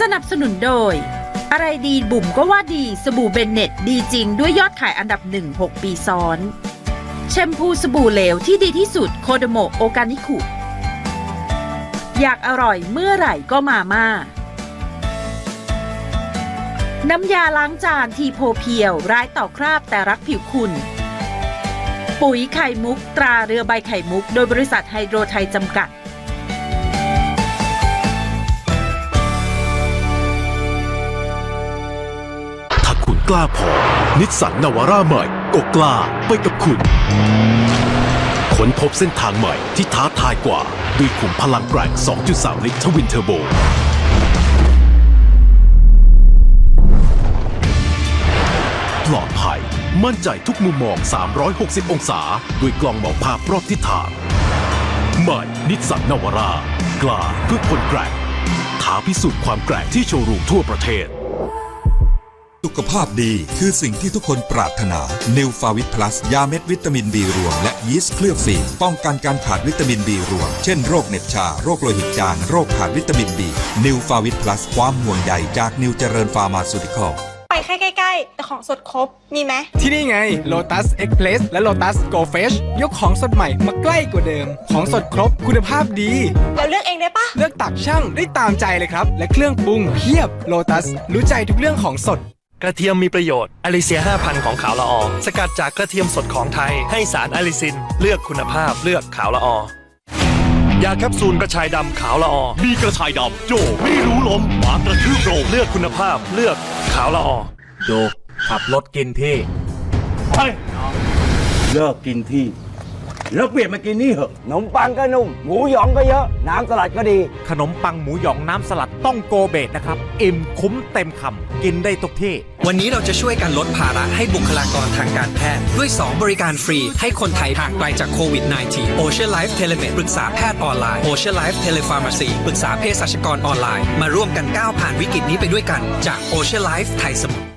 สนับสนุนโดย อะไรดีบุ๋มก็ว่าดีสบู่เบนเน็ตดีจริงด้วยยอดขายอันดับหนึ่ง6ปีซ้อน แชมพูสบู่เหลวที่ดีที่สุดโคโดโมโอกานิคุ อยากอร่อยเมื่อไหร่ก็มาม่า น้ำยาล้างจานทีโพเพียว ร้ายต่อคราบแต่รักผิวคุณ ปุ๋ยไข่มุกตราเรือใบไข่มุก โดยบริษัทไฮโดรไทยจำกัด คุณกล้าพอ นิสสันนาวาร่าใหม่ก็กล้าไปกับคุณ ค้นพบเส้นทางใหม่ที่ท้าทายกว่า ด้วยขุมพลังแกร่ง 2.3 ลิตรทวินเทอร์โบ ปลอดภัย มั่นใจทุกมุมมอง 360 องศา ด้วยกล้องมองภาพรอบทิศทาง ใหม่นิสสันนาวาร่ากล้าเพื่อคนแกร่งท้าพิสูจน์ความแกร่งที่โชว์รูมทั่วประเทศ สุขภาพดีคือสิ่งที่ทุกคนปรารถนา นิวฟาวิตพลัส ยาเม็ดวิตามินบีรวม และยีสต์เคลือบฟรีป้องกันการขาดวิตามินบีรวม เช่นโรคเหน็บชา โรคโลหิตจาง โรคขาดวิตามินบี นิวฟาวิตพลัส ความห่วงใยจากนิวเจริญฟาร์มาซูติคอลไปแค่ใกล้ๆ แต่ของสดครบ มีไหม ที่นี่ไง Lotus Express และ Lotus Go Fresh ยกของสดใหม่มาใกล้กว่าเดิม ของสดครบคุณภาพดี แล้วเลือกเองได้ปะ เลือกตักช่างได้ตามใจเลยครับ และเครื่องปรุงเพียบ Lotus รู้ใจทุกเรื่องของสด กระเทียมมีประโยชน์อลิเซีย5,000 ของขาวละออสกัดจากกระเทียมสดของไทย ให้สารอลิซิน เลือกคุณภาพเลือกขาวละออยาแคปซูลกระชายดำขาวละออมีกระชายดำโจไม่รู้ล้มหมากระทืบโรงเลือกคุณภาพเลือกขาวละออดูขับรถกินที่เฮ้ยเลิกกินที่ แล้วเปลี่ยนมากินนี่เหอะขนมปังก็นุ่ม หมูหยองก็เยอะ น้ำสลัดก็ดี ขนมปังหมูหยองน้ำสลัดต้องโกเบตนะครับ อิ่มคุ้มเต็มคำกินได้ทุกที่ วันนี้เราจะช่วยกันลดภาระให้บุคลากรทางการแพทย์ ด้วย 2 บริการฟรี ให้คนไทยห่างไกลจากโควิด -19 Ocean Life Telemed ปรึกษาแพทย์ออนไลน์ Ocean Life Telepharmacy ปรึกษาเภสัชกรออนไลน์ มาร่วมกันก้าวผ่านวิกฤตนี้ไปด้วยกัน จาก Ocean Life ไทยสมุทร